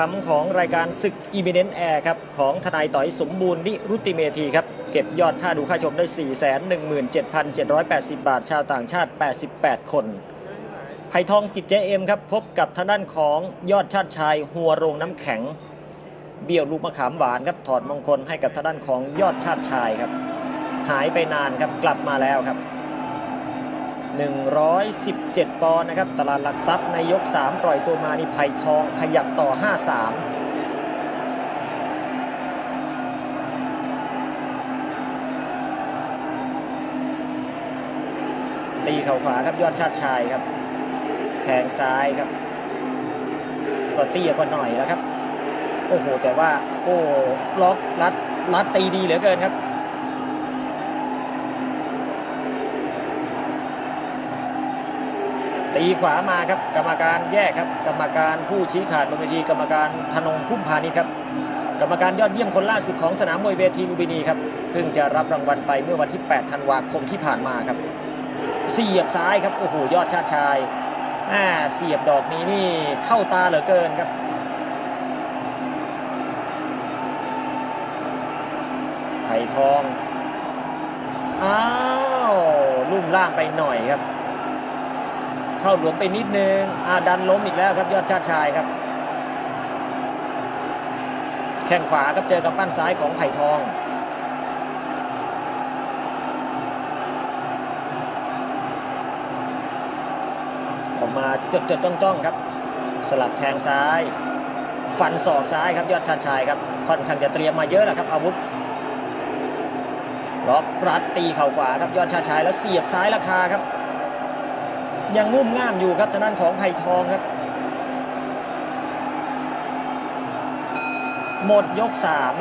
คำของรายการศึกอีเมเนนแอร์ครับของทนายต่อยสมบูรณ์นิรุติเมธีครับเก็บยอดค่าดูค่าชมได้ 417,780 บาท ชาวต่างชาติ 88 คน ไผ่ทองสิทธิ์เจเอ็มครับพบกับทางด้านของยอดชาติชายหัวโรงน้ำแข็ง เบี้ยวลูกมะขามหวานครับถอดมงคลให้กับทางด้านของยอดชาติชายครับหายไปนานครับกลับมาแล้วครับ 117 ปอนด์นะครับ ตลาดหลักทรัพย์ในยก 3 ปล่อยตัวมานี่ไผ่ทองขยับต่อ 5-3ตีเข่าขวาครับยอดชาติชายครับแทงซ้ายครับก็เตี้ยกว่าหน่อยแล้วครับ โอ้โห แต่ว่า โอ้ล็อกรัดรัดตีดีเหลือเกินครับ ตีขวามาครับกรรมการแยกครับ กรรมการผู้ชี้ขาดบนเวทีกรรมการธนงพุ่มพานิชครับ กรรมการยอดเยี่ยมคนล่าสุดของสนามมวยเวทีลุมพินีครับเพิ่งจะรับรางวัลไปเมื่อวันที่ 8 ธันวาคมที่ผ่านมาครับเสียบซ้ายครับโอ้โหยอดชาติชายอ่าเสียบดอกนี้นี่เข้าตาเหลือเกินครับไผ่ทองอ้าวลุ่มล่างไปหน่อยครับ เข้าหลวมไปนิดนึงอาดันล้มอีกแล้วครับยอดชาติชายครับ แข้งขวาครับเจอกับปั้นซ้ายของไผ่ทองออกมาจดจดจ้องจ้องครับ สลับแทงซ้าย ฟันศอกซ้ายครับยอดชาติชายครับค่อนข้างจะเตรียมมาเยอะแหละครับอาวุธล็อกรัดตีเข่าขวาครับยอดชาติชายแล้วเสียบซ้ายราคาครับ ยังงุ่มง่ามอยู่ครับทางด้านของไผ่ทองครับ หมดยกสาม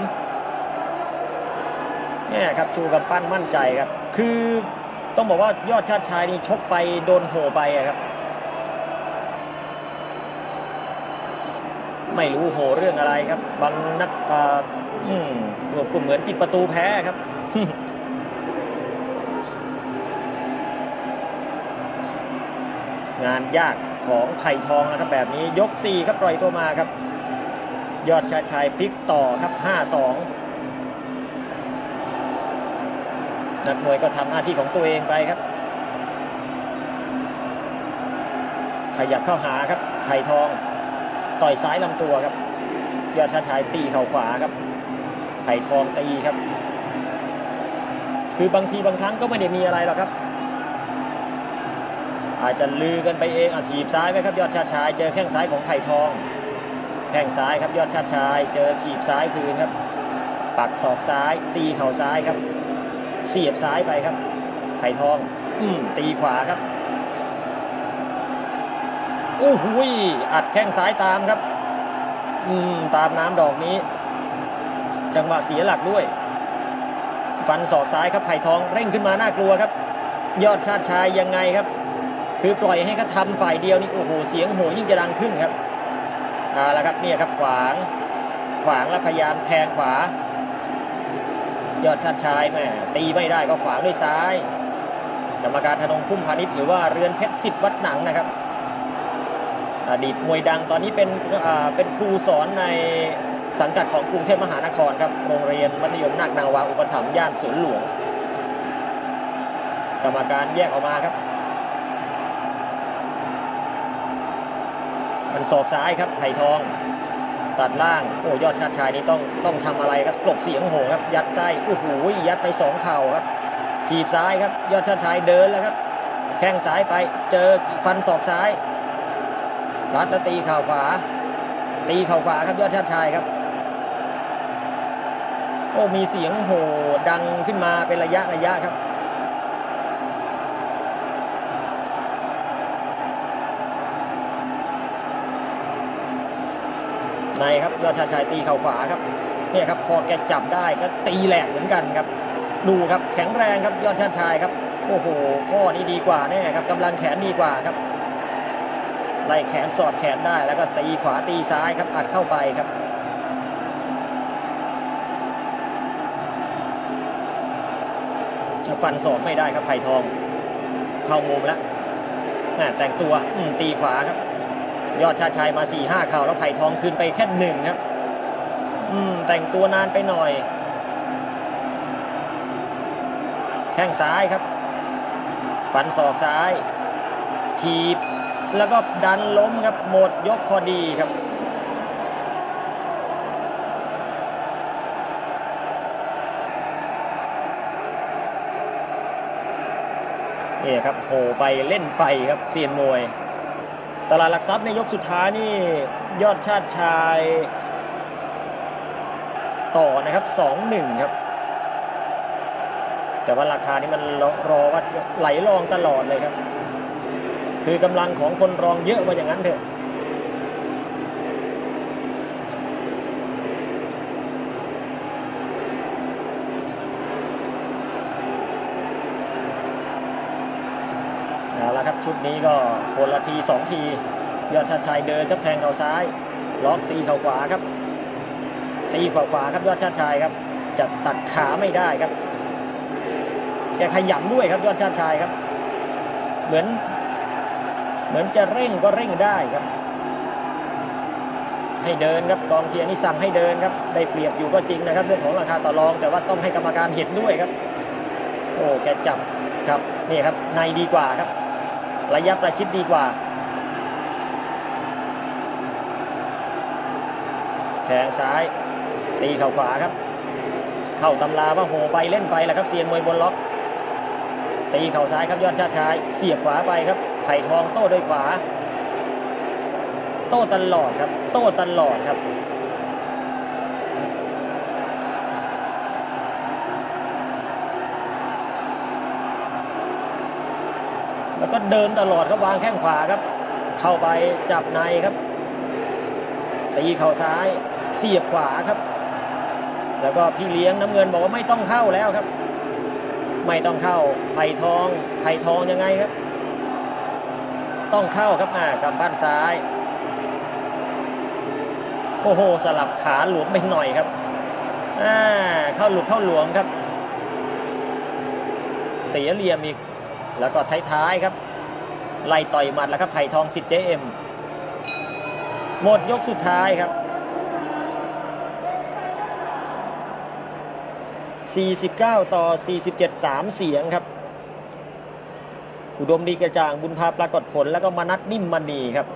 เนี่ยครับชูกับปั้นมั่นใจครับ คือต้องบอกว่ายอดชาติชายนี่ชกไปโดนโหไปครับ ไม่รู้โหเรื่องอะไรครับ บางนักอ่ออืมตัวกลุ่มเหมือนปิดประตูแพ้ครับ งานยากของไผ่ทองนะครับแบบนี้ยก4ครับปล่อยตัวมาครับ ยอดชาชายพลิกต่อครับ 5-2 นักมวยก็ทำหน้าที่ของตัวเองไปครับ ขยับเข้าหาครับไผ่ทอง ต่อยซ้ายลำตัวครับ ยอดชาชายตีเข่าขวาครับไผ่ทองตีครับ คือบางทีบางครั้งก็ไม่ได้มีอะไรหรอกครับ อาจจะลือกันไปเองอะถีบซ้ายไหมครับยอดชาติชาย เจอแข้งซ้ายของไผ่ทอง แข้งซ้ายครับยอดชาติชาย เจอถีบซ้ายคืนครับ ปักศอกซ้าย ตีเข่าซ้ายครับ เสียบซ้ายไปครับ ไผ่ทอง อืมตีขวาครับโอ้โหอัดแข้งซ้ายตามครับ อืมตามน้ำดอกนี้ จังหวะเสียหลักด้วย ฟันศอกซ้ายครับไผ่ทองเร่งขึ้นมาน่ากลัวครับ ยอดชาติชายยังไงครับ คือปล่อยให้เขาทำฝ่ายเดียวนี่โอ้โหเสียงโหยิ่งจะดังขึ้นครับเอาละครับเนี่ยครับขวางขวางแล้วพยายามแทงขวา ยอดชาติชายแม่ตีไม่ได้ก็ขวางด้วยซ้ายกรรมการธนงพุ่มพาณิชย์หรือว่าเรือนเพชรสิทธิ์วัดหนังนะครับอดีตมวยดังตอนนี้เป็นอ่าเป็นครูสอนในสังกัดของกรุงเทพมหานครครับโรงเรียนมัธยมนาคนาวาอุปถัมภ์ย่านสวนหลวง กรรมการแยกออกมาครับ ฟันศอกซ้ายครับไผ่ทอง ตัดล่างโอ้ยอดชาติชายนี่ต้องต้องทำอะไรครับปลกเสียงโหครับ ยัดไส้โอ้โหยัดไปสองเข่าครับถีบซ้ายครับ ยอดชาติชายเดินแล้วครับ แข้งซ้ายไปเจอฟันศอกซ้ายรัดแล้วตีเข่าขวา ตีเข่าขวาครับยอดชาติชายครับโอ้มีเสียงโห่ดังขึ้นมาเป็นระยะระยะครับ ในครับยอดชาติชายตีเข่าขวาครับเนี่ยครับพอแกจับได้ก็ตีแหลกเหมือนกันครับ ดูครับแข็งแรงครับยอดชาติชายครับโอ้โห ข้อนี้ดีกว่าแน่ครับกำลังแขนดีกว่าครับไล่แขนสอดแขนได้แล้วก็ตีขวาตีซ้ายครับอัดเข้าไปครับจะฟันศอกไม่ได้ครับไผ่ทอง เข้ามุมแล้วแม่แต่งตัวอืตีขวาครับ ยอดชาติชายมา4ี่ห้าข่าวแล้วไผ่ทองคืนไปแค่หนึ่งครับ อืมแต่งตัวนานไปหน่อย แข้งซ้ายครับฟันศอกซ้ายทีบแล้วก็ดันล้มครับหมดยกพอดีครับนี่ครับโหไปเล่นไปครับเซียนมวย ตลาดหลักทรัพย์ในยกสุดท้ายนี่ยอดชาติชาย ต่อนะครับ 2-1 ครับ แต่ว่าราคานี้มันรอรอว่าไหลรองตลอดเลยครับ คือกำลังของคนรองเยอะว่าอย่างนั้นเถอะ เอาละครับ ชุดนี้ก็คนละทีสองทียอดชาติชายเดินครับแทงเข่าซ้าย ล็อกตีเข่าขวาครับตีเข่าขวาครับยอดชาติชายครับจะตัดขาไม่ได้ครับแกขยำด้วยครับยอดชาติชายครับ เหมือน เหมือนจะเร่งก็เร่งได้ครับ ให้เดินครับกองเชียร์นี่สั่งให้เดินครับได้เปรียบอยู่ก็จริงนะครับ เรื่องของราคาต่อรอง แต่ว่าต้องให้กรรมการเห็นด้วยครับ โอ้แกจับครับนี่ครับในดีกว่าครับ ระยะประชิดดีกว่า แทงซ้าย ตีเข่าขวาครับ เข้าตำราว่าโหไปเล่นไปแหละครับเซียนมวยบนล็อก ตีเข่าซ้ายครับยอดชาติชาย เสียบขวาไปครับไผ่ทองโต้ด้วยขวา โต้ตลอดครับ โต้ตลอดครับ แล้วก็เดินตลอดครับวางแข้งขวาครับ เข้าไปจับในครับตีเข่าซ้ายเสียบขวาครับ แล้วก็พี่เลี้ยงน้ำเงินบอกว่าไม่ต้องเข้าแล้วครับ ไม่ต้องเข้าไผ่ทองไผ่ทองยังไงครับ ต้องเข้าครับอ่ากับบ้านซ้ายโอ้โหสลับขาหลวมไปหน่อยครับอ่าเข้าหลุดเข้าหลวมครับ เสียเหลี่ยมอีก แล้วก็ท้ายๆครับไล่ต่อยหมัดแล้วครับไผ่ทองสิทธิ์เจเอ็มหมดยกสุดท้ายครับ 49 ต่อ 47 3 เสียงครับ อุดมดีกระจ่างบุญพาปรากฏผลแล้วก็มนัดนิ่มมณีครับ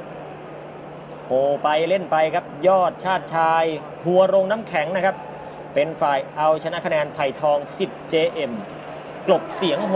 โหไปเล่นไปครับ ยอดชาติชาย หัวโรงน้ำแข็งนะครับ เป็นฝ่ายเอาชนะคะแนนไผ่ทองสิทธิ์เจเอ็มกลบเสียงโห